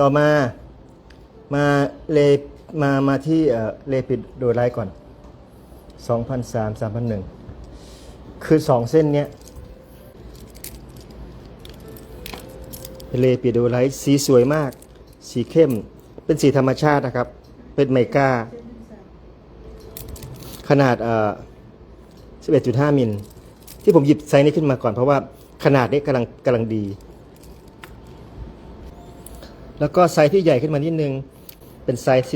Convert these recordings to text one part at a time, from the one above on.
ต่อมามาเลมามาที่เลปิดโดไลท์ก่อน 2003 3001 คือสองเส้นเนี้ยเลปิดโดไลท์สีสวยมาก สีเข้มเป็นสีธรรมชาตินะครับ เป็นไมก้า ขนาดเอ่อ11.5 มิล ที่ผมหยิบไซส์นี้ขึ้นมาก่อนเพราะว่าขนาดนี้กำลังกำลังดี แล้วก็ไซส์ที่ใหญ่ขึ้นมานิดนึง เป็นไซส์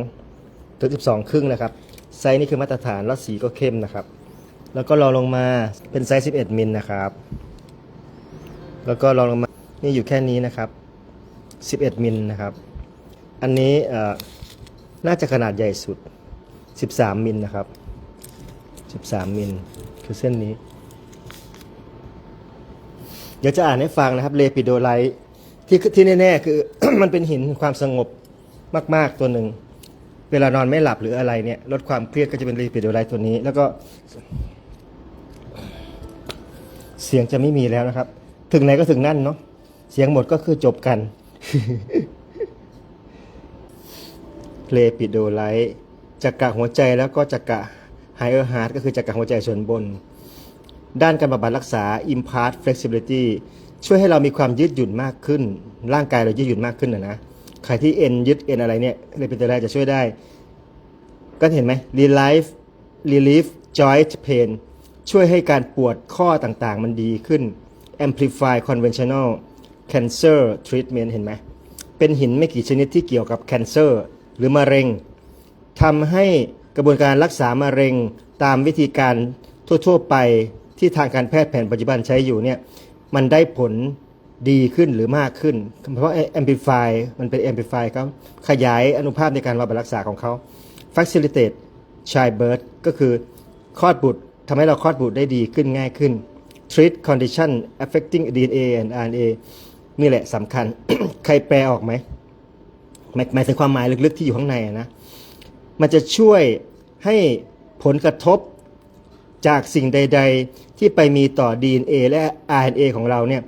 12ถึง12 ครึ่งนะครับ ไซส์นี้คือมาตรฐานแล้วสีก็เข้มนะครับ แล้วก็รองลงมาเป็นไซส์ 11 มิลนะครับ แล้วก็รองลงมา นี่อยู่แค่นี้นะครับ 11 มิลนะครับ อันนี้น่าจะขนาดใหญ่สุด 13 มิลนะครับ 13 มิลคือเส้นนี้ เดี๋ยวจะอ่านให้ฟังนะครับเลปิโดไลท์ ที่ที่แน่ๆคือ มันเป็นหินความสงบมาก ๆตัวหนึ่ง เวลานอนไม่หลับหรืออะไรเนี่ยลดความเครียดก็จะเป็นเลปิดไลท์ตัวนี้ แล้วก็ เสียงจะไม่มีแล้วนะครับ ถึงไหนก็ถึงนั่นเนาะเสียงหมดก็คือจบกันเลปิโดไลท์จักระหัวใจแล้วก็จักระไฮเออร์ฮาร์ดก็คือจักระหัวใจส่วนบน ด้านการบำบัดรักษา impart flexibility ช่วยให้เรามีความยืดหยุ่นมากขึ้น ร่างกายเรายืดหยุ่นมากขึ้นนะนะใครที่เอ็นยึดเอ็นอะไรเนี่ยเลยเป็นตัวแรกจะช่วยได้ ก็เห็นไหม relief relief joint pain ช่วยให้การปวดข้อต่างๆ มันดีขึ้น amplify conventional cancer treatment เห็นไหมเป็นหินไม่กี่ชนิดที่เกี่ยวกับ cancer หรือมะเร็งทำให้กระบวนการรักษามะเร็งตามวิธีการทั่วๆไปที่ทางการแพทย์แผนปัจจุบันใช้อยู่เนี่ย มันได้ผลดีขึ้นหรือมากขึ้น เพราะ amplify มันเป็น amplify เขาขยายอนุภาพในการบำบัดรักษาของเขา facilitate childbirth ก็คือคลอดบุตรทำให้เราคลอดบุตรได้ดีขึ้นง่ายขึ้น treat condition affecting DNA and RNA นี่แหละสำคัญ ใครแปลออกไหมหมายถึงความหมายลึกๆที่อยู่ข้างในนะ มันจะช่วยให้ผลกระทบ จากสิ่งใด ๆ ที่ไปมีต่อ DNA และ RNA ของเราเนี่ย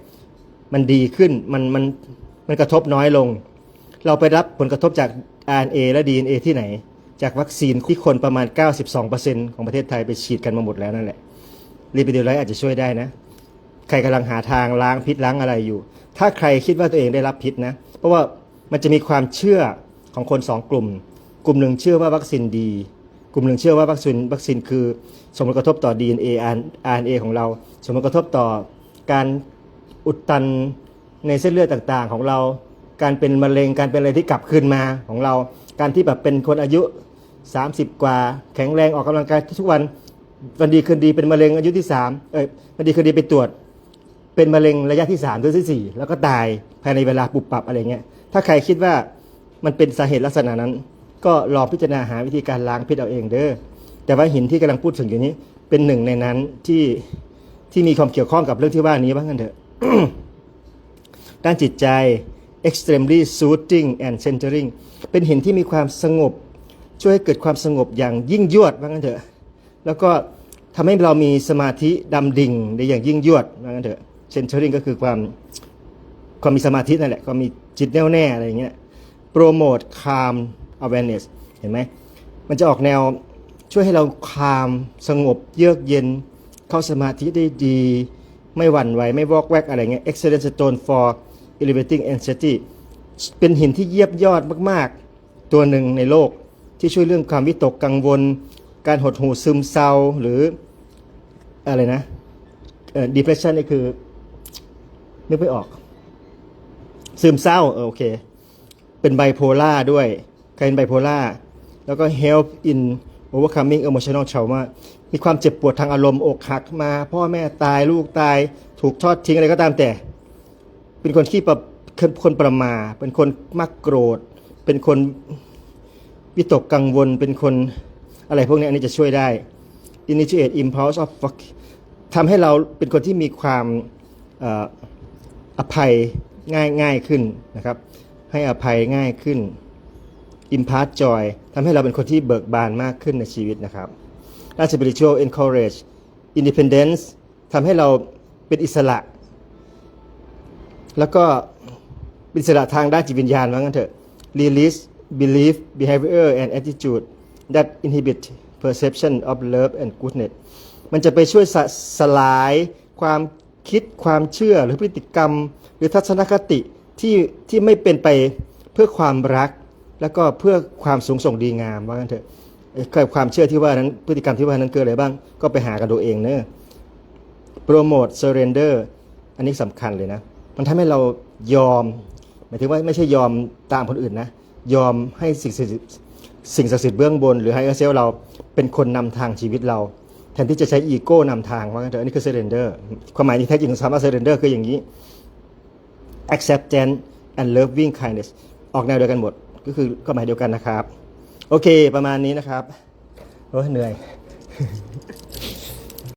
มันดีขึ้นมันมันมันกระทบน้อยลง เราไปรับผลกระทบจาก RNA และ DNA ที่ไหน จากวัคซีนที่คนประมาณ 92%ของประเทศไทยไปฉีดกันมาหมดแล้วนั่นแหละรีปิดไลท์อาจจะช่วยได้นะ ใครกำลังหาทางล้างพิษล้างอะไรอยู่ ถ้าใครคิดว่าตัวเองได้รับพิษนะ เพราะว่ามันจะมีความเชื่อของคนสองกลุ่ม กลุ่มหนึ่งเชื่อว่าวัคซีนดี กลุ่มหนึ่งเชื่อว่าวัคซีนวัคซีนคือสมผลกระทบต่อ DNA RNA ของเราสมผลกระทบต่อการอุดตันในเส้นเลือดต่างๆ ของเรา การเป็นมะเร็งการเป็นอะไรที่กลับคืนมาของเรา การที่แบบเป็นคนอายุ 30 กว่า แข็งแรงออกกำลังกายทุกวันวันดีคืนดีเป็นมะเร็งอายุที่สามเอ้ยวันดีคืนดีไปตรวจ เป็นมะเร็งระยะที่3หรือที่4แล้วก็ตายภายในเวลาปุบปับอะไรเงี้ยถ้าใครคิดว่ามันเป็นสาเหตุลักษณะนั้น ก็ลองพิจารณาหาวิธีการล้างพิษเอาเองเด้อแต่ว่าหินที่กำลังพูดถึงอยู่นี้ เป็นหนึ่งในนั้นที่ที่มีความเกี่ยวข้องกับเรื่องที่ว่านี้บ้างกันเถอะด้านจิตใจ extremely soothing and centering เป็นหินที่มีความสงบ ช่วยให้เกิดความสงบอย่างยิ่งยวดว่างั้นเถอะ แล้วก็ทำให้เรามีสมาธิดำดิ่งได้อย่างยิ่งยวดว่างั้นเถอะ centering ก็คือความความมีสมาธินั่นแหละความมีจิตแน่วแน่อะไรอย่างเงี้ย promote calm awareness เห็นไหม มันจะออกแนวช่วยให้เราคามสงบเยือกเย็น เข้าสมาธิได้ดี ไม่หวั่นไหว ไม่วอกแวกอะไรเงี้ย excellent stone for elevating anxiety เป็นหินที่เยียบยอดมาก ๆ ตัวหนึ่งในโลกที่ช่วยเรื่องความวิตกกังวล การหดหู่ซึมเศร้าหรืออะไรนะ depression นี่คือนึกไม่ออก ซึมเศร้าโอเค เป็นไบโพล่าด้วย ใครเป็นไบโพล่าแล้วก็ help in overcoming emotional trauma มีความเจ็บปวดทางอารมณ์อกหักมา พ่อแม่ตายลูกตาย ถูกทอดทิ้งอะไรก็ตามแต่ เป็นคนที่ประคนประมา เป็นคนมักโกรธ เป็นคนวิตกกังวล เป็นคนอะไรพวกนี้อันนี้จะช่วยได้ initiate impulse of fuck ทำให้เราเป็นคนที่มีความออภัยง่ายง่ายขึ้นนะครับ ให้อภัยง่ายขึ้น impart joy ทำให้เราเป็นคนที่เบิกบานมากขึ้นในชีวิตนะครับด้าน spiritual encourage independence ทำให้เราเป็นอิสระ แล้วก็เป็นอิสระทางด้านจิตวิญญาณว่างั้นเถอะ release belief behavior and attitude that inhibit perception of love and goodness มันจะไปช่วยสสลายความคิดความเชื่อหรือพฤติกรรม หรือทัศนคติที่ที่ไม่เป็นไปเพื่อความรัก แล้วก็เพื่อความสูงส่งดีงามว่างั้นเถอะเอ่อความเชื่อที่ว่านั้นพฤติกรรมที่ว่านั้นคืออะไรบ้าง ก็ไปหากันดูเองเนอะโปรโมท surrender อันนี้สำคัญเลยนะ มันทำให้เรายอมหมายถึงว่าไม่ใช่ยอมตามคนอื่นนะ ยอมให้สิ่งศักดิ์สิทธิ์สิ่งศักดิ์สิทธิ์เบื้องบน หรือให้เซลเราเป็นคนนำทางชีวิตเรา แทนที่จะใช้อีโก้นำทางว่างั้นเถอะอันนี้คือ surrender ความหมายที่แท้จริงของคำว่า surrender คืออย่างนี้ acceptance and loving kindness ออกแนวเดียวกันหมด ก็คือความหมายเดียวกันนะครับ โอเค ประมาณนี้นะครับ โอ้ยเหนื่อย